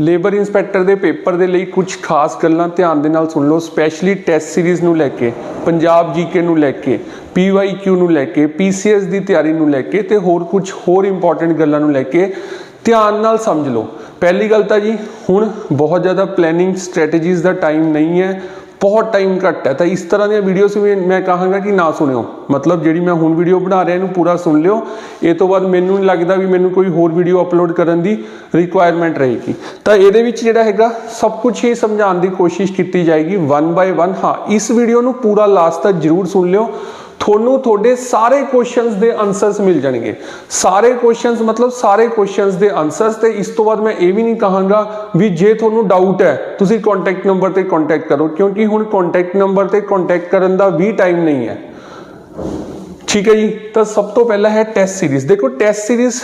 Labour inspector ਦੇ paper ਦੇ ਲਈ ਕੁਝ ਖਾਸ ਗੱਲਾਂ ਧਿਆਨ ਦੇ ਨਾਲ ਸੁਣ ਲਓ, ਸਪੈਸ਼ਲੀ ਟੈਸਟ ਸੀਰੀਜ਼ ਨੂੰ ਲੈ ਕੇ, ਪੰਜਾਬ ਜੀਕੇ ਨੂੰ ਲੈ ਕੇ ਪੀਵਾਈਕਿਊ ਨੂੰ ਲੈ ਕੇ ਪੀਸੀਐਸ ਦੀ ਤਿਆਰੀ ਨੂੰ ਲੈ ਕੇ ਤੇ ਹੋਰ ਕੁਝ ਹੋਰ ਇੰਪੋਰਟੈਂਟ ਗੱਲਾਂ ਨੂੰ ਲੈ ਕੇ ਧਿਆਨ ਨਾਲ ਸਮਝ ਲਓ। ਪਹਿਲੀ ਗੱਲ ਤਾਂ ਜੀ, ਹੁਣ ਬਹੁਤ ਜ਼ਿਆਦਾ ਪਲੈਨਿੰਗ ਸਟ੍ਰੈਟੇਜੀਜ਼ ਦਾ ਟਾਈਮ ਨਹੀਂ ਹੈ। ਬਹੁਤ ਟਾਈਮ ਘੱਟ ਹੈ। ਤਾਂ ਇਸ ਤਰ੍ਹਾਂ ਦੀਆਂ ਵੀਡੀਓਜ਼ ਵੀ ਮੈਂ ਕਹਾਂਗਾ ਕਿ ਨਾ ਸੁਣਿਓ। ਮਤਲਬ ਜਿਹੜੀ ਮੈਂ ਹੁਣ ਵੀਡੀਓ ਬਣਾ ਰਿਹਾ, ਇਹਨੂੰ ਪੂਰਾ ਸੁਣ ਲਿਓ। ਇਹ ਤੋਂ ਬਾਅਦ ਮੈਨੂੰ ਨਹੀਂ ਲੱਗਦਾ ਵੀ ਮੈਨੂੰ ਕੋਈ ਹੋਰ ਵੀਡੀਓ ਅਪਲੋਡ ਕਰਨ ਦੀ ਰਿਕੁਆਇਰਮੈਂਟ ਰਹੇਗੀ। ਤਾਂ ਇਹਦੇ ਵਿੱਚ ਜਿਹੜਾ ਹੈਗਾ, ਸਭ ਕੁਝ ਹੀ ਸਮਝਾਉਣ ਦੀ ਕੋਸ਼ਿਸ਼ ਕੀਤੀ ਜਾਏਗੀ ਵਨ ਬਾਏ ਵਨ ਹਾਂ, ਇਸ ਵੀਡੀਓ ਨੂੰ ਪੂਰਾ ਲਾਸਟ ਤੱਕ ਜਰੂਰ ਸੁਣ ਲਿਓ। ਤੁਹਾਨੂੰ ਤੁਹਾਡੇ ਸਾਰੇ ਕੁਐਸਚਨਸ ਦੇ ਆਨਸਰਸ ਮਿਲ ਜਾਣਗੇ। ਸਾਰੇ ਕੁਐਸਚਨਸ ਮਤਲਬ ਸਾਰੇ ਕੁਐਸਚਨਸ ਦੇ ਆਨਸਰਸ ਤੇ ਇਸ ਤੋਂ ਬਾਅਦ ਮੈਂ ਇਹ ਵੀ ਨਹੀਂ ਕਹਾਂਗਾ ਵੀ ਜੇ ਤੁਹਾਨੂੰ ਡਾਊਟ ਹੈ, ਤੁਸੀਂ ਕੰਟੈਕਟ ਨੰਬਰ ਤੇ ਕੰਟੈਕਟ ਕਰੋ, ਕਿਉਂਕਿ ਹੁਣ ਕੰਟੈਕਟ ਨੰਬਰ ਤੇ ਕੰਟੈਕਟ ਕਰਨ ਦਾ ਵੀ ਟਾਈਮ ਨਹੀਂ ਹੈ। ਠੀਕ ਹੈ ਜੀ? ਤਾਂ ਸਭ ਤੋਂ ਪਹਿਲਾਂ ਹੈ ਟੈਸਟ ਸੀਰੀਜ਼ ਦੇਖੋ ਟੈਸਟ ਸੀਰੀਜ਼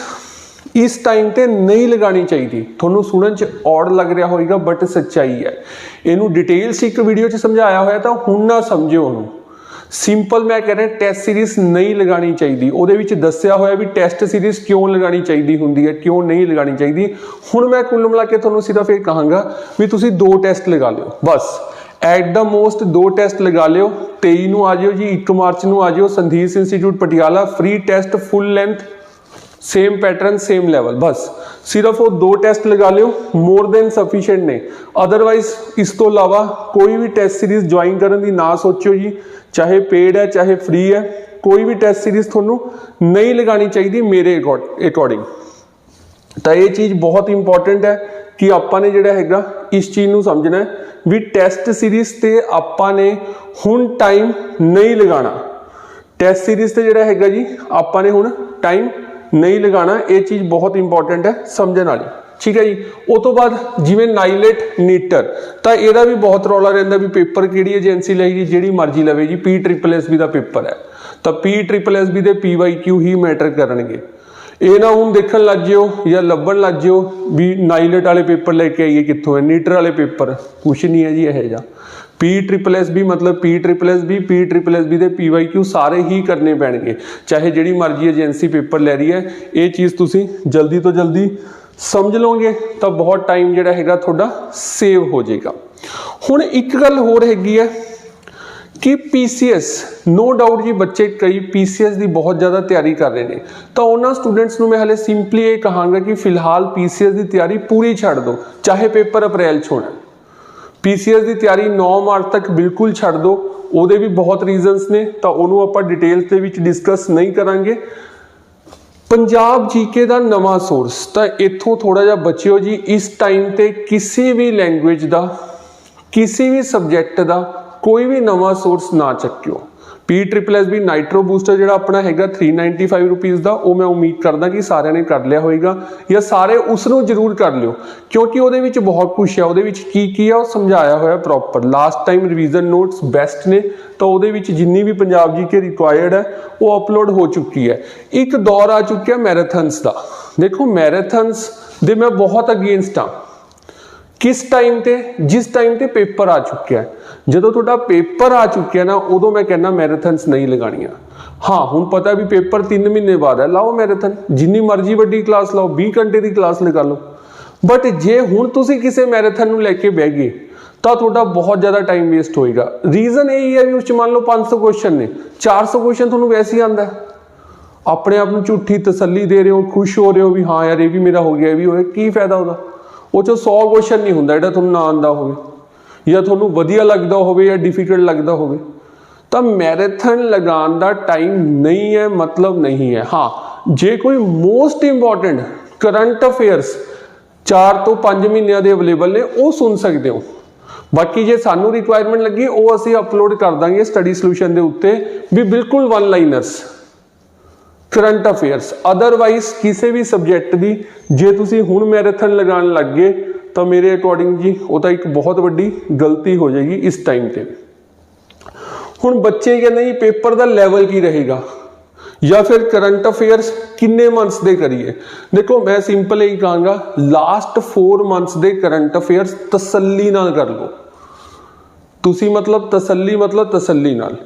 ਇਸ ਟਾਈਮ ਤੇ ਨਹੀਂ ਲਗਾਣੀ ਚਾਹੀਦੀ। ਤੁਹਾਨੂੰ ਸੁਣਨ ਚ ਔੜ ਲੱਗ ਰਿਹਾ ਹੋਵੇਗਾ ਬਟ ਸੱਚਾਈ ਹੈ। ਇਹਨੂੰ ਡਿਟੇਲਸ ਇੱਕ ਵੀਡੀਓ ਚ ਸਮਝਾਇਆ ਹੋਇਆ ਤਾਂ ਹੁਣ ਨਾ ਸਮਝਿਓ ਉਹਨੂੰ। ਸਿੰਪਲ ਮੈਂ ਕਹਿ ਰਿਹਾ ਟੈਸਟ ਸੀਰੀਜ਼ ਨਹੀਂ ਲਗਾਣੀ ਚਾਹੀਦੀ। ਉਹਦੇ ਵਿੱਚ ਦੱਸਿਆ ਹੋਇਆ ਵੀ ਟੈਸਟ ਸੀਰੀਜ਼ ਕਿਉਂ ਲਗਾਣੀ ਚਾਹੀਦੀ ਹੁੰਦੀ ਹੈ, ਕਿਉਂ ਨਹੀਂ ਲਗਾਣੀ ਚਾਹੀਦੀ। ਹੁਣ ਮੈਂ ਕੁੱਲ ਮਿਲਾ ਕੇ ਤੁਹਾਨੂੰ ਸਿਰਫ ਇਹ ਕਹਾਂਗਾ ਵੀ ਤੁਸੀਂ ਦੋ ਟੈਸਟ ਲਗਾ ਲਿਓ। ਬਸ ਐਟ ਦਾ ਮੋਸਟ ਦੋ ਟੈਸਟ ਲਗਾ ਲਿਓ। 23 ਨੂੰ ਆ ਜਿਓ ਜੀ 1 ਮਾਰਚ ਨੂੰ ਆ ਜਿਓ। ਸੰਧੀਸ institute Patiala free test full length same pattern same level ਬਸ, ਸਿਰਫ ਉਹ ਦੋ ਟੈਸਟ ਲਗਾ ਲਿਓ ਮੋਰ ਦੈਨ ਸਫੀਸ਼ੀਐਂਟ ਨੇ। ਅਦਰਵਾਈਜ਼ ਇਸ ਤੋਂ ਇਲਾਵਾ ਕੋਈ ਵੀ ਟੈਸਟ ਸੀਰੀਜ਼ ਜੁਆਇਨ ਕਰਨ ਦੀ ਨਾ ਸੋਚਿਓ ਜੀ। ਚਾਹੇ ਪੇਡ ਹੈ, ਚਾਹੇ ਫ੍ਰੀ ਹੈ, ਕੋਈ ਵੀ ਟੈਸਟ ਸੀਰੀਜ਼ ਤੁਹਾਨੂੰ ਨਹੀਂ ਲਗਾਣੀ ਚਾਹੀਦੀ ਮੇਰੇ ਅਕੋਰਡਿੰਗ ਤਾਂ ਇਹ ਚੀਜ਼ ਬਹੁਤ ਇੰਪੋਰਟੈਂਟ ਹੈ ਕਿ ਆਪਾਂ ਨੇ ਜਿਹੜਾ ਹੈਗਾ, ਇਸ ਚੀਜ਼ ਨੂੰ ਸਮਝਣਾ ਹੈ ਵੀ ਟੈਸਟ ਸੀਰੀਜ਼ ਤੇ ਆਪਾਂ ਨੇ ਹੁਣ ਟਾਈਮ ਨਹੀਂ ਲਗਾਣਾ ਟੈਸਟ ਸੀਰੀਜ਼ ਤੇ ਜਿਹੜਾ ਹੈਗਾ ਜੀ, ਆਪਾਂ ਨੇ ਹੁਣ ਟਾਈਮ ਨਹੀਂ ਲਗਾਣਾ ਇਹ ਚੀਜ਼ ਬਹੁਤ ਇੰਪੋਰਟੈਂਟ ਹੈ ਸਮਝਣ ਵਾਲੀ। ਠੀਕ ਹੈ ਜੀ। ਉਹ ਤੋਂ ਬਾਅਦ ਜਿਵੇਂ ਨਾਈਲੇਟ ਨੀਟਰ, ਤਾਂ ਇਹਦਾ ਵੀ ਬਹੁਤ ਰੌਲਾ ਰਹਿੰਦਾ ਵੀ ਪੇਪਰ ਕਿਹੜੀ ਏਜੰਸੀ ਲਏਗੀ, ਜਿਹੜੀ ਮਰਜ਼ੀ ਲਵੇ ਜੀ। ਪੀ ਟ੍ਰਿਪਲ ਐਸ ਬੀ ਦਾ ਪੇਪਰ ਹੈ। ਤਾਂ ਪੀ ਟ੍ਰਿਪਲ ਐਸ ਬੀ ਦੇ ਪੀ ਵਾਈ ਹੀ ਮੈਟਰ ਕਰਨਗੇ। ਇਹ ਨਾ ਹੁਣ ਦੇਖਣ ਲੱਗ ਜਿਓ ਜਾਂ ਲੱਭਣ ਲੱਗ ਜਿਓ ਵੀ ਨਾਈਲੇਟ ਵਾਲੇ ਪੇਪਰ ਲੈ ਕੇ ਆਈਏ ਕਿੱਥੋਂ ਹੈ। ਨੀਟਰ ਵਾਲੇ ਪੇਪਰ, ਕੁਛ ਨਹੀਂ ਹੈ ਜੀ ਇਹ ਜਿਹਾ। ਪੀ ਟ੍ਰਿਪਲ ਐਸ ਬੀ ਮਤਲਬ P triple S B P triple S B ਦੇ ਪੀ ਵਾਈ ਸਾਰੇ ਹੀ ਕਰਨੇ ਪੈਣਗੇ। ਚਾਹੇ ਜਿਹੜੀ ਮਰਜ਼ੀ ਏਜੰਸੀ ਪੇਪਰ ਲੈ ਰਹੀ ਹੈ, ਇਹ ਚੀਜ਼ ਤੁਸੀਂ ਜਲਦੀ ਤੋਂ ਜਲਦੀ ਸਮਝ ਲਓਗੇ ਤਾਂ ਬਹੁਤ ਟਾਈਮ ਜਿਹੜਾ ਹੈਗਾ ਤੁਹਾਡਾ ਸੇਵ ਹੋ ਜਾਏਗਾ। ਹੁਣ ਇੱਕ ਗੱਲ ਹੋਰ ਹੈਗੀ ਹੈ ਕਿ ਪੀਸੀਐਸ ਨੋ ਡਾਊਟ ਜੀ ਬੱਚੇ ਕਈ ਪੀਸੀਐਸ ਦੀ ਬਹੁਤ ਜ਼ਿਆਦਾ ਤਿਆਰੀ ਕਰ ਰਹੇ ਨੇ। ਤਾਂ ਉਹਨਾਂ ਸਟੂਡੈਂਟਸ ਨੂੰ ਮੈਂ ਹਲੇ ਸਿੰਪਲੀ ਇਹ ਕਹਾਂਗਾ ਕਿ ਫਿਲਹਾਲ ਪੀਸੀਐਸ ਦੀ ਤਿਆਰੀ ਪੂਰੀ ਛੱਡ ਦਿਓ, ਚਾਹੇ ਪੇਪਰ ਅਪ੍ਰੈਲ 'ਚ ਹੋਣਾ। ਪੀਸੀਐਸ ਦੀ ਤਿਆਰੀ 9 ਮਾਰਚ ਤੱਕ ਬਿਲਕੁਲ ਛੱਡ ਦਿਓ, ਉਹਦੇ ਵੀ ਬਹੁਤ ਰੀਜ਼ਨਸ ਨੇ, ਤਾਂ ਉਹਨੂੰ ਆਪਾਂ ਡਿਟੇਲਸ ਦੇ ਵਿੱਚ ਡਿਸਕਸ ਨਹੀਂ ਕਰਾਂਗੇ। ਪੰਜਾਬ ਜੀਕੇ ਦਾ ਨਵਾਂ ਸੋਰਸ। ਤਾਂ ਇੱਥੋਂ ਥੋੜਾ ਜਿਹਾ ਬਚਿਓ ਜੀ, ਇਸ ਟਾਈਮ ਤੇ ਕਿਸੇ ਵੀ ਲੈਂਗੁਏਜ ਦਾ, ਕਿਸੇ ਵੀ ਸਬਜੈਕਟ ਦਾ ਕੋਈ ਵੀ ਨਵਾਂ ਸੋਰਸ ਨਾ ਚੱਕਿਓ। P triple S B nitro booster ਜਿਹੜਾ ਆਪਣਾ ਹੈਗਾ 395 ਰੁਪਏ ਦਾ, ਉਹ ਮੈਂ ਉਮੀਦ ਕਰਦਾ ਕਿ ਸਾਰਿਆਂ ਨੇ ਕਰ ਲਿਆ ਹੋਵੇਗਾ ਜਾਂ ਸਾਰੇ ਉਸ ਨੂੰ ਜ਼ਰੂਰ ਕਰ ਲਿਓ, ਕਿਉਂਕਿ ਉਹਦੇ ਵਿੱਚ ਬਹੁਤ ਕੁਝ ਹੈ, ਉਹਦੇ ਵਿੱਚ ਕੀ ਕੀ ਹੈ, ਉਹ ਸਮਝਾਇਆ ਹੋਇਆ proper last time revision notes best ਨੇ, ਤਾਂ ਉਹਦੇ ਵਿੱਚ ਜਿੰਨੀ ਵੀ ਪੰਜਾਬ ਜੀ ਕੇ ਰਿਕੁਆਇਰਡ ਹੈ, ਉਹ ਅਪਲੋਡ ਹੋ ਚੁੱਕੀ ਹੈ। ਇੱਕ ਦੌਰ ਆ ਚੁੱਕਿਆ ਮੈਰਾਥਨਸ ਦਾ। ਦੇਖੋ ਮੈਰਾਥਨਸ ਦੇ ਮੈਂ ਬਹੁਤ ਅਗੇਂਸਟ ਹਾਂ। ਕਿਸ ਟਾਈਮ ਤੇ? ਜਿਸ ਟਾਈਮ ਤੇ ਪੇਪਰ ਆ ਚੁੱਕਿਆ ਜਦੋਂ ਤੁਹਾਡਾ ਪੇਪਰ ਆ ਚੁੱਕਿਆ ਨਾ, ਉਦੋਂ ਮੈਂ ਕਹਿੰਦਾ ਮੈਰਾਥਨਸ ਨਹੀਂ ਲਗਾਣੀਆਂ ਹਾਂ, ਹੁਣ ਪਤਾ ਵੀ ਪੇਪਰ 3 ਮਹੀਨੇ ਬਾਅਦ ਹੈ। ਲਾਓ ਮੈਰਾਥਨ ਜਿੰਨੀ ਮਰਜ਼ੀ ਵੱਡੀ ਕਲਾਸ ਲਾਓ 20 ਘੰਟੇ ਦੀ ਕਲਾਸ ਲਗਾ ਲਓ। ਬਟ ਜੇ ਹੁਣ ਤੁਸੀਂ ਕਿਸੇ ਮੈਰਾਥਨ ਨੂੰ ਲੈ ਕੇ ਬਹਿ ਗਏ, ਤਾਂ ਤੁਹਾਡਾ ਬਹੁਤ ਜ਼ਿਆਦਾ ਟਾਈਮ ਵੇਸਟ ਹੋਏਗਾ। ਰੀਜ਼ਨ ਇਹ ਹੈ ਵੀ ਉਸ ਚ ਮੰਨ ਲਓ 500 ਕੁਐਸਚਨ ਨੇ। 400 ਕੁਐਸਚਨ ਤੁਹਾਨੂੰ ਵੈਸੇ ਹੀ ਆਂਦਾ ਆਪਣੇ ਆਪ ਨੂੰ ਝੂਠੀ ਤਸੱਲੀ ਦੇ ਰਹੇ ਹੋ, ਖੁਸ਼ ਹੋ ਰਹੇ ਹੋ ਵੀ ਹਾਂ ਯਾਰ, ਇਹ ਵੀ ਮੇਰਾ ਹੋ ਗਿਆ, ਇਹ ਵੀ ਹੋਇਆ ਕੀ ਫਾਇਦਾ ਉਹਦਾ? ਉਹ ਚੋਂ 100 ਕੁਐਸਚਨ ਨਹੀਂ ਹੁੰਦਾ ਜਿਹੜਾ ਤੁਹਾਨੂੰ ਨਾ ਆਂਦਾ ਹੋਵੇ, ਜਾਂ ਤੁਹਾਨੂੰ ਵਧੀਆ ਲੱਗਦਾ ਹੋਵੇ ਜਾਂ ਡਿਫਿਕਲਟ ਲੱਗਦਾ ਹੋਵੇ। ਤਾਂ ਮੈਰਾਥਨ ਲਗਾਉਣ ਦਾ ਟਾਈਮ ਨਹੀਂ ਹੈ, ਮਤਲਬ ਨਹੀਂ ਹੈ। ਹਾਂ, ਜੇ ਕੋਈ ਮੋਸਟ ਇੰਪੋਰਟੈਂਟ ਕਰੰਟ ਅਫੇਅਰਸ 4 ਤੋਂ 5 ਮਹੀਨਿਆਂ ਦੇ ਅਵੇਲੇਬਲ ਨੇ, ਉਹ ਸੁਣ ਸਕਦੇ ਹੋ। ਬਾਕੀ ਜੇ ਸਾਨੂੰ ਰਿਕੁਆਇਰਮੈਂਟ ਲੱਗੀ, ਉਹ ਅਸੀਂ ਅਪਲੋਡ ਕਰ ਦਾਂਗੇ ਸਟੱਡੀ ਸੋਲੂਸ਼ਨ ਦੇ ਉੱਤੇ ਵੀ ਬਿਲਕੁਲ one liners current affairs otherwise ਕਿਸੇ ਵੀ ਸਬਜੈਕਟ ਦੀ ਜੇ ਤੁਸੀਂ ਹੁਣ ਮੈਰਾਥਨ ਲਗਾਉਣ ਲੱਗ ਗਏ, ਤਾਂ ਮੇਰੇ ਅਕੋਰਡਿੰਗ ਜੀ, ਉਹ ਤਾਂ ਇੱਕ ਬਹੁਤ ਵੱਡੀ ਗਲਤੀ ਹੋ ਜਾਏਗੀ ਇਸ ਟਾਈਮ ਤੇ। ਹੁਣ ਬੱਚੇ ਕਹਿੰਦੇ ਜੀ ਪੇਪਰ ਦਾ ਲੈਵਲ ਕੀ ਰਹੇਗਾ? ਜਾਂ ਫਿਰ ਕਰੰਟ ਅਫੇਅਰਸ ਕਿੰਨੇ ਮੰਥਸ ਦੇ ਕਰੀਏ? ਦੇਖੋ, ਮੈਂ ਸਿੰਪਲ ਹੀ ਕਹਾਂਗਾ ਲਾਸਟ 4 ਮੰਥਸ ਦੇ ਕਰੰਟ ਅਫੇਅਰਸ ਤਸੱਲੀ ਨਾਲ ਕਰ ਲਓ। ਤੁਸੀਂ ਮਤਲਬ ਤਸੱਲੀ ਮਤਲਬ ਤਸੱਲੀ ਨਾਲ।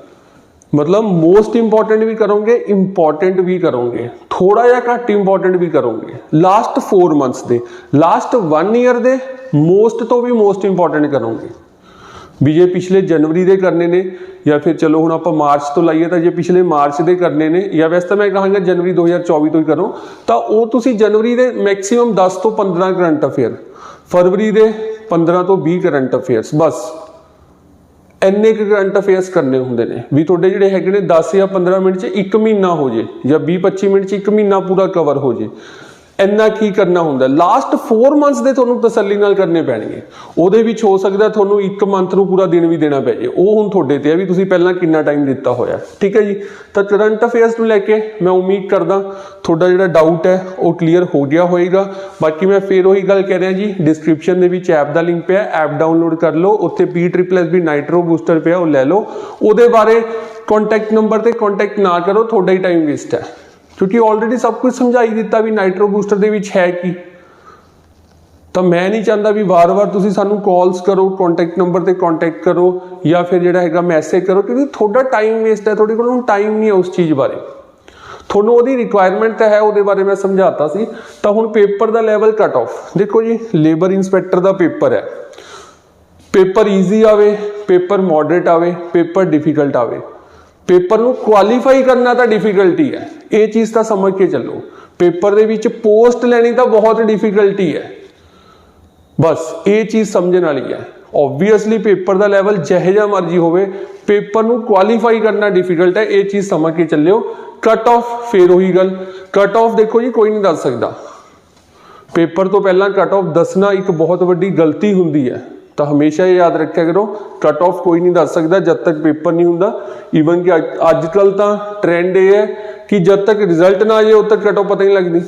ਮਤਲਬ ਮੋਸਟ ਇੰਪੋਰਟੈਂਟ ਵੀ ਕਰੋਗੇ ਇੰਪੋਰਟੈਂਟ ਵੀ ਕਰੋਗੇ। ਥੋੜਾ ਜਿਹਾ ਘੱਟ ਇੰਪੋਰਟੈਂਟ ਵੀ ਕਰੋਗੇ। ਲਾਸਟ 4 ਮੰਥਸ ਦੇ। ਲਾਸਟ 1 ਈਅਰ ਦੇ ਮੋਸਟ ਤੋਂ ਵੀ ਮੋਸਟ ਇੰਪੋਰਟੈਂਟ ਕਰੋਗੇ। ਵੀ ਜੇ ਪਿਛਲੇ ਜਨਵਰੀ ਦੇ ਕਰਨੇ ਨੇ, ਜਾਂ ਫਿਰ ਚਲੋ ਹੁਣ ਆਪਾਂ ਮਾਰਚ ਤੋਂ ਲਾਈਏ ਤਾਂ ਜੇ ਪਿਛਲੇ ਮਾਰਚ ਦੇ ਕਰਨੇ ਨੇ, ਜਾਂ ਵੈਸੇ ਤਾਂ ਮੈਂ ਕਹਾਂਗਾ ਜਨਵਰੀ 2024 ਤੋਂ ਹੀ ਕਰੋ, ਤਾਂ ਉਹ ਤੁਸੀਂ ਜਨਵਰੀ ਦੇ ਮੈਕਸਿਮਮ 10 ਤੋਂ 15 ਕਰੰਟ ਅਫੇਅਰ ਫਰਵਰੀ ਦੇ 15 ਤੋਂ 20 ਕਰੰਟ ਅਫੇਅਰਸ ਬਸ। ਇੰਨੇ ਕੁ ਕਰੰਟ ਅਫੇਅਰਸ ਕਰਨੇ ਹੁੰਦੇ ਨੇ। ਵੀ ਤੁਹਾਡੇ ਜਿਹੜੇ ਹੈਗੇ ਨੇ 10 ਜਾਂ 15 ਮਿੰਟ 'ਚ 1 ਮਹੀਨਾ ਹੋ ਜੇ ਜਾਂ 20 25 ਮਿੰਟ 'ਚ 1 ਮਹੀਨਾ ਪੂਰਾ ਕਵਰ ਹੋ ਜੇ। ਇੰਨਾ ਕੀ ਕਰਨਾ ਹੁੰਦਾ? ਲਾਸਟ 4 ਮੰਥਸ ਦੇ ਤੁਹਾਨੂੰ ਤਸੱਲੀ ਨਾਲ ਕਰਨੇ ਪੈਣਗੇ। ਉਹਦੇ ਵਿੱਚ ਹੋ ਸਕਦਾ ਤੁਹਾਨੂੰ ਇੱਕ ਮੰਥ ਨੂੰ ਪੂਰਾ ਦਿਨ ਵੀ ਦੇਣਾ ਪੈ ਜੇ। ਉਹ ਹੁਣ ਤੁਹਾਡੇ ਤੇ ਆ ਵੀ ਤੁਸੀਂ ਪਹਿਲਾਂ ਕਿੰਨਾ ਟਾਈਮ ਦਿੱਤਾ ਹੋਇਆ। ਠੀਕ ਹੈ ਜੀ? ਤਾਂ ਕਰੰਟ ਅਫੇਅਰਸ ਨੂੰ ਲੈ ਕੇ ਮੈਂ ਉਮੀਦ ਕਰਦਾ ਤੁਹਾਡਾ ਜਿਹੜਾ ਡਾਊਟ ਹੈ, ਉਹ ਕਲੀਅਰ ਹੋ ਗਿਆ ਹੋਏਗਾ। ਬਾਕੀ ਮੈਂ ਫੇਰ ਉਹੀ ਗੱਲ ਕਹਿ ਰਿਹਾ ਜੀ ਡਿਸਕ੍ਰਿਪਸ਼ਨ ਦੇ ਵਿੱਚ ਐਪ ਦਾ ਲਿੰਕ ਪਿਆ ਐਪ ਡਾਊਨਲੋਡ ਕਰ ਲਓ। ਉੱਥੇ P triple S B nitro booster ਪਿਆ, ਉਹ ਲੈ ਲਓ। ਉਹਦੇ ਬਾਰੇ ਕੰਟੈਕਟ ਨੰਬਰ ਤੇ ਕੰਟੈਕਟ ਨਾ ਕਰੋ, ਤੁਹਾਡਾ ਹੀ ਟਾਈਮ ਵੇਸਟ ਹੈ। ਕਿਉਂਕਿ ਆਲਰੇਡੀ ਸਭ ਕੁਝ ਸਮਝਾਈ ਦਿੱਤਾ ਵੀ ਨਾਈਟਰੋ ਬੂਸਟਰ ਦੇ ਵਿੱਚ ਹੈ ਕੀ। ਤਾਂ ਮੈਂ ਨਹੀਂ ਚਾਹੁੰਦਾ ਵੀ ਵਾਰ-ਵਾਰ ਤੁਸੀਂ ਸਾਨੂੰ ਕਾਲਸ ਕਰੋ ਕੰਟੈਕਟ ਨੰਬਰ ਤੇ ਕੰਟੈਕਟ ਕਰੋ ਜਾਂ ਫਿਰ ਜਿਹੜਾ ਹੈਗਾ ਮੈਸੇਜ ਕਰੋ, ਕਿਉਂਕਿ ਤੁਹਾਡਾ ਟਾਈਮ ਵੇਸਟ ਹੈ, ਤੁਹਾਡੇ ਕੋਲ ਹੁਣ ਟਾਈਮ ਨਹੀਂ ਹੈ ਉਸ ਚੀਜ਼ ਬਾਰੇ। ਤੁਹਾਨੂੰ ਉਹਦੀ ਰਿਕੁਆਇਰਮੈਂਟ ਤਾਂ ਹੈ, ਉਹਦੇ ਬਾਰੇ ਮੈਂ ਸਮਝਾਤਾ ਸੀ। ਤਾਂ ਹੁਣ ਪੇਪਰ ਦਾ ਲੈਵਲ ਕੱਟ ਆਫ ਦੇਖੋ ਜੀ ਲੇਬਰ ਇਨਸਪੈਕਟਰ ਦਾ ਪੇਪਰ ਹੈ। ਪੇਪਰ ਈਜ਼ੀ ਆਵੇ ਪੇਪਰ ਮੋਡਰੇਟ ਆਵੇ ਪੇਪਰ ਡਿਫਿਕਲਟ ਆਵੇ। ਪੇਪਰ ਨੂੰ ਕੁਆਲੀਫਾਈ ਕਰਨਾ ਤਾਂ ਡਿਫਿਕਲਟੀ ਹੈ। ਇਹ ਚੀਜ਼ ਤਾਂ ਸਮਝ ਕੇ ਚੱਲੋ। ਪੇਪਰ ਦੇ ਵਿੱਚ ਪੋਸਟ ਲੈਣੀ ਤਾਂ ਬਹੁਤ ਡਿਫਿਕਲਟੀ ਹੈ। ਬਸ, ਇਹ ਚੀਜ਼ ਸਮਝਣ ਵਾਲੀ ਹੈ। ਆਬਵੀਅਸਲੀ ਪੇਪਰ ਦਾ ਲੈਵਲ ਜਿਹੇ ਜਿਹਾ ਮਰਜ਼ੀ ਹੋਵੇ, ਪੇਪਰ ਨੂੰ ਕੁਆਲੀਫਾਈ ਕਰਨਾ ਡਿਫਿਕਲਟ ਹੈ। ਇਹ ਚੀਜ਼ ਸਮਝ ਕੇ ਚੱਲਿਓ। ਕਟ ਆਫ ਫੇਰ ਉਹੀ ਗੱਲ। ਕਟ ਆਫ ਦੇਖੋ ਜੀ, ਕੋਈ ਨਹੀਂ ਦੱਸ ਸਕਦਾ। ਪੇਪਰ ਤੋਂ ਪਹਿਲਾਂ ਕਟ ਆਫ ਦੱਸਣਾ ਇੱਕ ਬਹੁਤ ਵੱਡੀ ਗਲਤੀ ਹੁੰਦੀ ਹੈ। ਤਾਂ ਹਮੇਸ਼ਾ ਇਹ ਯਾਦ ਰੱਖਿਆ ਕਰੋ ਕਟ ਆਫ ਕੋਈ ਨਹੀਂ ਦੱਸ ਸਕਦਾ ਜਦ ਤੱਕ ਪੇਪਰ ਨਹੀਂ ਹੁੰਦਾ। ਈਵਨ ਕਿ ਅੱਜ ਕੱਲ ਤਾਂ ਟ੍ਰੈਂਡ ਇਹ ਹੈ ਕਿ ਜਦ ਤੱਕ ਰਿਜ਼ਲਟ ਨਾ ਆ ਜਾਏ, ਉਦ ਤੱਕ ਕਟ ਆਫ ਪਤਾ ਨਹੀਂ ਲੱਗਦੀ।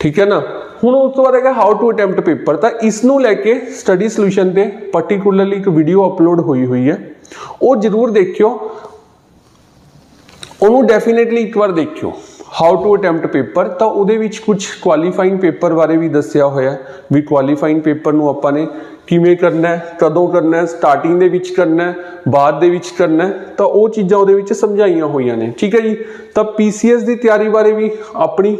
ਠੀਕ ਹੈ ਨਾ? ਹੁਣ ਉਸ ਤੋਂ ਬਾਅਦ ਹੈਗਾ ਹਾਊ ਟੂ ਅਟੈਂਪਟ ਪੇਪਰ ਤਾਂ ਇਸ ਨੂੰ ਲੈ ਕੇ ਸਟੱਡੀ ਸੋਲੂਸ਼ਨ ਤੇ ਪਾਰਟਿਕੂਲਰਲੀ ਇੱਕ ਵੀਡੀਓ ਅਪਲੋਡ ਹੋਈ ਹੋਈ ਹੈ। ਉਹ ਜਰੂਰ ਦੇਖਿਓ। ਉਹਨੂੰ ਡੈਫੀਨਿਟਲੀ ਇੱਕ ਵਾਰ ਦੇਖਿਓ। ਹਾਊ ਟੂ ਅਟੈਂਪਟ ਪੇਪਰ ਤਾਂ ਉਹਦੇ ਵਿੱਚ ਕੁਝ ਕੁਆਲੀਫਾਈਂਗ ਪੇਪਰ ਬਾਰੇ ਵੀ ਦੱਸਿਆ ਹੋਇਆ ਵੀ ਕੁਆਲੀਫਾਈਂਗ ਪੇਪਰ ਨੂੰ ਆਪਾਂ ਨੇ ਕਿਵੇਂ ਕਰਨਾ ਹੈ, ਕਦੋਂ ਕਰਨਾ ਹੈ ਸਟਾਰਟਿੰਗ ਦੇ ਵਿੱਚ ਕਰਨਾ ਹੈ, ਬਾਅਦ ਦੇ ਵਿੱਚ ਕਰਨਾ ਹੈ, ਤਾਂ ਉਹ ਚੀਜ਼ਾਂ ਉਹਦੇ ਵਿੱਚ ਸਮਝਾਈਆਂ ਹੋਈਆਂ ਨੇ। ਠੀਕ ਹੈ ਜੀ? ਤਾਂ ਪੀਸੀਐਸ ਦੀ ਤਿਆਰੀ ਬਾਰੇ ਵੀ ਆਪਣੀ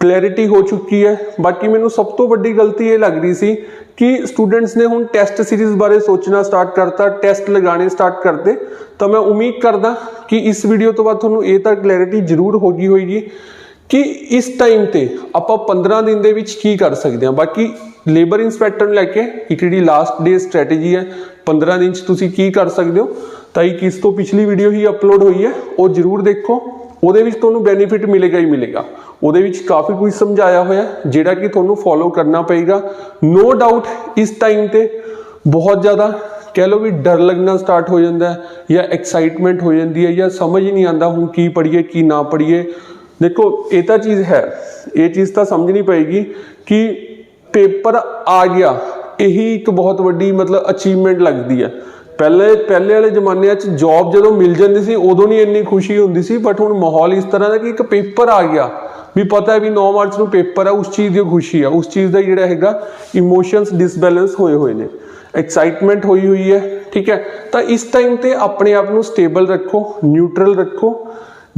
ਕਲੈਰਿਟੀ ਹੋ ਚੁੱਕੀ ਹੈ। ਬਾਕੀ ਮੈਨੂੰ ਸਭ ਤੋਂ ਵੱਡੀ ਗਲਤੀ ਇਹ ਲੱਗ ਰਹੀ ਸੀ ਕਿ ਸਟੂਡੈਂਟਸ ਨੇ ਹੁਣ ਟੈਸਟ ਸੀਰੀਜ਼ ਬਾਰੇ ਸੋਚਣਾ ਸਟਾਰਟ ਕਰਤਾ ਟੈਸਟ ਲਗਾਣੇ ਸਟਾਰਟ ਕਰਤੇ ਤਾਂ ਮੈਂ ਉਮੀਦ ਕਰਦਾ ਕਿ ਇਸ ਵੀਡੀਓ ਤੋਂ ਬਾਅਦ ਤੁਹਾਨੂੰ ਇਹ ਤਾਂ ਕਲੈਰਿਟੀ ਜ਼ਰੂਰ ਹੋ ਗਈ ਹੋਏਗੀ ਕਿ ਇਸ ਟਾਈਮ ਤੇ ਆਪਾਂ 15 ਦਿਨ ਦੇ ਵਿੱਚ ਕੀ ਕਰ ਸਕਦੇ ਹਾਂ। ਬਾਕੀ ਲੇਬਰ ਇਨਸਪੈਕਟਰ ਨੂੰ ਲੈ ਕੇ ਇੱਕ ਜਿਹੜੀ ਲਾਸਟ ਡੇ ਸਟ੍ਰੈਟੇਜੀ ਹੈ 15 ਦਿਨ ਚ ਤੁਸੀਂ ਕੀ ਕਰ ਸਕਦੇ ਹੋ। ਤਾਂ ਇੱਕ ਇਸ ਤੋਂ ਪਿਛਲੀ ਵੀਡੀਓ ਹੀ ਅਪਲੋਡ ਹੋਈ ਹੈ, ਉਹ ਜ਼ਰੂਰ ਦੇਖੋ। ਉਹਦੇ ਵਿੱਚ ਤੁਹਾਨੂੰ ਬੈਨੀਫਿਟ ਮਿਲੇਗਾ ਹੀ ਮਿਲੇਗਾ। ਉਹਦੇ ਵਿੱਚ ਕਾਫੀ ਕੁਝ ਸਮਝਾਇਆ ਹੋਇਆ ਜਿਹੜਾ ਕਿ ਤੁਹਾਨੂੰ ਫੋਲੋ ਕਰਨਾ ਪਏਗਾ। ਨੋ ਡਾਊਟ ਇਸ ਟਾਈਮ ਤੇ ਬਹੁਤ ਜ਼ਿਆਦਾ ਕਹਿ ਲਓ ਵੀ ਡਰ ਲੱਗਣਾ ਸਟਾਰਟ ਹੋ ਜਾਂਦਾ ਹੈ ਜਾਂ ਐਕਸਾਈਟਮੈਂਟ ਹੋ ਜਾਂਦੀ ਹੈ ਜਾਂ ਸਮਝ ਹੀ ਨਹੀਂ ਆਉਂਦਾ ਹੁਣ ਕੀ ਪੜ੍ਹੀਏ, ਕੀ ਨਾ ਪੜ੍ਹੀਏ। ਦੇਖੋ, ਇਹ ਤਾਂ ਚੀਜ਼ ਹੈ। ਇਹ ਚੀਜ਼ ਤਾਂ ਸਮਝਣੀ ਪਏਗੀ ਕਿ ਪੇਪਰ ਆ ਗਿਆ। ਇਹੀ ਇੱਕ ਬਹੁਤ ਵੱਡੀ ਮਤਲਬ ਅਚੀਵਮੈਂਟ ਲੱਗਦੀ ਹੈ। ਪਹਿਲੇ ਪਹਿਲੇ ਵਾਲੇ ਜ਼ਮਾਨਿਆਂ 'ਚ ਜੌਬ ਜਦੋਂ ਮਿਲ ਜਾਂਦੀ ਸੀ, ਉਦੋਂ ਨਹੀਂ ਇੰਨੀ ਖੁਸ਼ੀ ਹੁੰਦੀ ਸੀ ਬਟ ਹੁਣ ਮਾਹੌਲ ਇਸ ਤਰ੍ਹਾਂ ਦਾ ਕਿ ਇੱਕ ਪੇਪਰ ਆ ਗਿਆ। ਵੀ ਪਤਾ ਵੀ 9 ਮਾਰਚ ਨੂੰ ਪੇਪਰ ਆ, ਉਸ ਚੀਜ਼ ਦੀ ਖੁਸ਼ੀ ਆ। ਉਸ ਚੀਜ਼ ਦਾ ਜਿਹੜਾ ਹੈਗਾ ਇਮੋਸ਼ਨਸ ਡਿਸਬੈਲੈਂਸ ਹੋਏ ਹੋਏ ਨੇ। ਐਕਸਾਈਟਮੈਂਟ ਹੋਈ ਹੋਈ ਹੈ, ਠੀਕ ਹੈ? ਤਾਂ ਇਸ ਟਾਈਮ ਤੇ ਆਪਣੇ ਆਪ ਨੂੰ ਸਟੇਬਲ ਰੱਖੋ ਨਿਊਟਰਲ ਰੱਖੋ।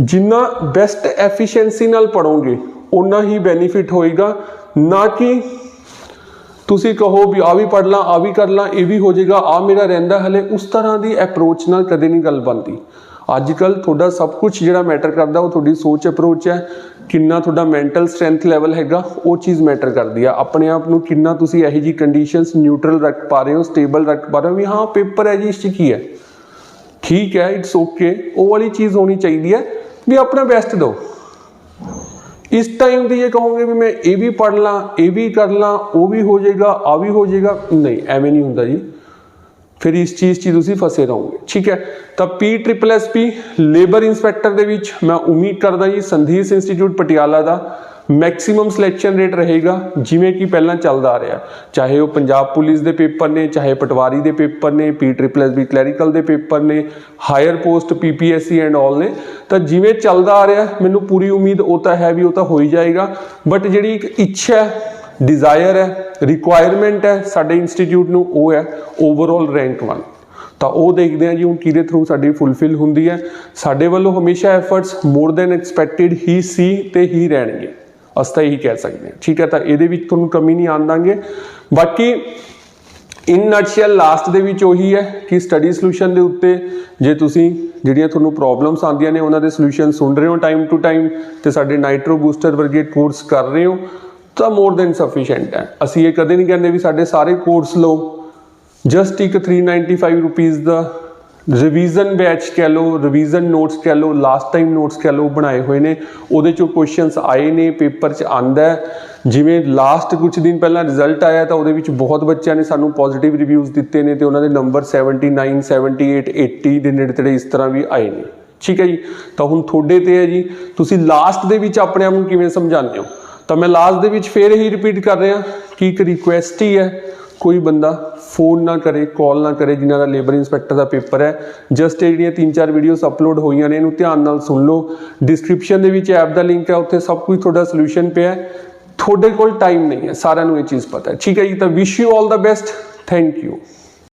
ਜਿੰਨਾ ਬੈਸਟ ਐਫੀਸ਼ੀਐਂਸੀ ਨਾਲ ਪੜੋਗੇ ਉਨਾ ਹੀ ਬੈਨੀਫਿਟ ਹੋਏਗਾ। ਨਾ ਕਿ ਤੁਸੀਂ ਕਹੋ ਵੀ ਆ ਵੀ ਪੜ ਲਾਂ ਆ ਵੀ ਕਰ ਲਾਂ, ਇਹ ਵੀ ਹੋ ਜਾਏਗਾ ਆ ਮੇਰਾ ਰਹਿੰਦਾ ਹਲੇ। ਉਸ ਤਰ੍ਹਾਂ ਦੀ ਅਪਰੋਚ ਨਾਲ ਕਦੇ ਨਹੀਂ ਗੱਲ ਬਣਦੀ। ਅੱਜ ਕੱਲ ਤੁਹਾਡਾ ਸਭ ਕੁਝ ਜਿਹੜਾ ਮੈਟਰ ਕਰਦਾ, ਉਹ ਤੁਹਾਡੀ ਸੋਚ ਅਪਰੋਚ ਹੈ। ਕਿੰਨਾ ਤੁਹਾਡਾ ਮੈਂਟਲ ਸਟਰੈਂਥ ਲੈਵਲ ਹੈਗਾ, ਉਹ ਚੀਜ਼ ਮੈਟਰ ਕਰਦੀ ਆ। ਆਪਣੇ ਆਪ ਨੂੰ ਕਿੰਨਾ ਤੁਸੀਂ ਇਹੋ ਜੀ ਕੰਡੀਸ਼ਨਸ ਨਿਊਟਰਲ ਰੱਖ ਪਾ ਰਹੇ ਹੋ ਸਟੇਬਲ ਰੱਖ ਪਾ ਰਹੇ ਹੋ ਵੀ ਹਾਂ ਪੇਪਰ ਹੈ ਜੀ, ਇਸ 'ਚ ਕੀ ਹੈ? ਠੀਕ ਹੈ ਇਟਸ ਓਕੇ ਉਹ ਵਾਲੀ ਚੀਜ਼ ਹੋਣੀ ਚਾਹੀਦੀ ਹੈ ਵੀ ਆਪਣਾ ਬੈਸਟ ਦਿਓ। ਇਸ ਟਾਈਮ ਤੇ ਇਹ ਕਹੋਗੇ ਵੀ ਮੈਂ ਇਹ ਵੀ ਪੜ ਲਾਂ, ਇਹ ਵੀ ਕਰ ਲਾਂ, ਉਹ ਵੀ ਹੋ ਜਾਏਗਾ ਆ ਵੀ ਹੋ ਜਾਏਗਾ, ਨਹੀਂ, ਐਵੇਂ ਨਹੀਂ ਹੁੰਦਾ ਜੀ। ਫਿਰ ਇਸ ਚੀਜ਼ 'ਚ ਤੁਸੀਂ ਫਸੇ ਰਹੋਗੇ। ਠੀਕ ਹੈ? ਤਾਂ P triple S P labour inspector ਦੇ ਵਿੱਚ ਮੈਂ ਉਮੀਦ ਕਰਦਾ ਜੀ ਸੰਧੀਸ ਇੰਸਟੀਚਿਊਟ ਪਟਿਆਲਾ ਦਾ ਮੈਕਸਿਮਮ ਸਿਲੈਕਸ਼ਨ ਰੇਟ ਰਹੇਗਾ, ਜਿਵੇਂ ਕਿ ਪਹਿਲਾਂ ਚੱਲਦਾ ਆ ਰਿਹਾ। ਚਾਹੇ ਉਹ ਪੰਜਾਬ ਪੁਲਿਸ ਦੇ ਪੇਪਰ ਨੇ, ਚਾਹੇ ਪਟਵਾਰੀ ਦੇ ਪੇਪਰ ਨੇ P triple S B clerical ਦੇ ਪੇਪਰ ਨੇ higher post PPSC and all ਨੇ। ਤਾਂ ਜਿਵੇਂ ਚੱਲਦਾ ਆ ਰਿਹਾ, ਮੈਨੂੰ ਪੂਰੀ ਉਮੀਦ ਉਹ ਤਾਂ ਹੈ ਵੀ ਉਹ ਤਾਂ ਹੋ ਹੀ ਜਾਏਗਾ। ਬਟ ਜਿਹੜੀ ਇੱਕ ਇੱਛਾ ਡਿਜ਼ਾਇਰ ਹੈ ਰਿਕੁਆਇਰਮੈਂਟ ਹੈ, ਸਾਡੇ ਇੰਸਟੀਚਿਊਟ ਨੂੰ ਉਹ ਹੈ ਓਵਰਆਲ ਰੈਂਕ 1 ਤਾਂ ਉਹ ਦੇਖਦੇ ਹਾਂ ਜੀ ਹੁਣ ਕਿਹਦੇ ਥਰੂ ਸਾਡੀ ਫੁੱਲਫਿਲ ਹੁੰਦੀ ਹੈ। ਸਾਡੇ ਵੱਲੋਂ ਹਮੇਸ਼ਾ ਐਫਰਟਸ ਮੋਰ ਦੈਨ ਐਕਸਪੈਕਟਿਡ ਹੀ ਸੀ ਤੇ ਹੀ ਰਹਿਣਗੇ। ਅਸੀਂ ਤਾਂ ਇਹੀ ਕਹਿ ਸਕਦੇ ਹਾਂ। ਠੀਕ ਹੈ, ਤਾਂ ਇਹਦੇ ਵਿੱਚ ਤੁਹਾਨੂੰ ਕਮੀ ਨਹੀਂ ਆਉਣ ਦਾਂਗੇ। ਬਾਕੀ ਇਨ ਨਟਸ਼ੈਲ ਲਾਸਟ ਦੇ ਵਿੱਚ ਉਹੀ ਹੈ ਕਿ ਸਟੱਡੀ ਸੋਲੂਸ਼ਨ ਦੇ ਉੱਤੇ ਜੇ ਤੁਸੀਂ ਜਿਹੜੀਆਂ ਤੁਹਾਨੂੰ ਪ੍ਰੋਬਲਮਸ ਆਉਂਦੀਆਂ ਨੇ, ਉਹਨਾਂ ਦੇ ਸੋਲੂਸ਼ਨ ਸੁਣ ਰਹੇ ਹੋ ਟਾਈਮ ਟੂ ਟਾਈਮ ਤੇ ਸਾਡੇ ਨਾਈਟਰੋ ਬੂਸਟਰ ਵਰਗੇ ਕੋਰਸ ਕਰ ਰਹੇ ਹੋ ਤਾਂ ਮੋਰ ਦੈਨ ਸਫੀਸ਼ੀਐਂਟ ਹੈ। ਅਸੀਂ ਇਹ ਕਦੇ ਨਹੀਂ ਕਹਿੰਦੇ ਵੀ ਸਾਡੇ ਸਾਰੇ ਕੋਰਸ ਲਓ। ਜਸਟ ਇੱਕ 395 ਰੁਪੀਸ ਦਾ ਰਿਵੀਜ਼ਨ ਬੈਚ ਕਹਿ ਲਓ ਰਿਵੀਜ਼ਨ ਨੋਟਸ ਕਹਿ ਲਓ ਲਾਸਟ ਟਾਈਮ ਨੋਟਸ ਕਹਿ ਲਓ, ਬਣਾਏ ਹੋਏ ਨੇ। ਉਹਦੇ ਚੋਂ ਕੁਐਸਚਨਸ ਆਏ ਨੇ ਪੇਪਰ 'ਚ ਆਂਦਾ ਜਿਵੇਂ ਲਾਸਟ ਕੁਝ ਦਿਨ ਪਹਿਲਾਂ ਰਿਜ਼ਲਟ ਆਇਆ ਤਾਂ ਉਹਦੇ ਵਿੱਚ ਬਹੁਤ ਬੱਚਿਆਂ ਨੇ ਸਾਨੂੰ ਪੋਜ਼ਿਟਿਵ ਰਿਵਿਊਜ਼ ਦਿੱਤੇ ਨੇ ਤੇ ਉਹਨਾਂ ਦੇ ਨੰਬਰ 79 78 80 ਦੇ ਨੇੜੇ ਤੇੜੇ ਇਸ ਤਰ੍ਹਾਂ ਵੀ ਆਏ ਨੇ। ਠੀਕ ਹੈ ਜੀ? ਤਾਂ ਹੁਣ ਤੁਹਾਡੇ ਤੇ ਹੈ ਜੀ। ਤੁਸੀਂ ਲਾਸਟ ਦੇ ਵਿੱਚ ਆਪਣੇ ਆਪ ਨੂੰ ਕਿਵੇਂ ਸਮਝਾਉਂਦੇ ਹੋ? ਤਾਂ ਮੈਂ ਲਾਸਟ ਦੇ ਵਿੱਚ ਫੇਰ ਹੀ ਰਿਪੀਟ ਕਰ ਰਿਹਾ, ਕਿ ਇੱਕ ਰਿਕੁਐਸਟ ਹੀ ਹੈ, ਕੋਈ ਬੰਦਾ ਫੋਨ ਨਾ ਕਰੇ ਕਾਲ ਨਾ ਕਰੇ, ਜਿਨ੍ਹਾਂ ਦਾ ਲੇਬਰ ਇਨਸਪੈਕਟਰ ਦਾ ਪੇਪਰ ਹੈ। ਜਸਟ ਇਹ ਜਿਹੜੀਆਂ ਤਿੰਨ ਚਾਰ ਵੀਡੀਓਜ਼ ਅਪਲੋਡ ਹੋਈਆਂ ਨੇ, ਇਹਨੂੰ ਧਿਆਨ ਨਾਲ ਸੁਣ ਲਓ। ਡਿਸਕ੍ਰਿਪਸ਼ਨ ਦੇ ਵਿੱਚ ਐਪ ਦਾ ਲਿੰਕ ਹੈ, ਉੱਥੇ ਸਭ ਕੁਝ ਤੁਹਾਡਾ ਸੋਲੂਸ਼ਨ ਪਿਆ ਹੈ। ਤੁਹਾਡੇ ਕੋਲ ਟਾਈਮ ਨਹੀਂ ਹੈ, ਸਾਰਿਆਂ ਨੂੰ ਇਹ ਚੀਜ਼ ਪਤਾ ਹੈ। ਠੀਕ ਹੈ ਜੀ, ਤਾਂ wish you all the best thank you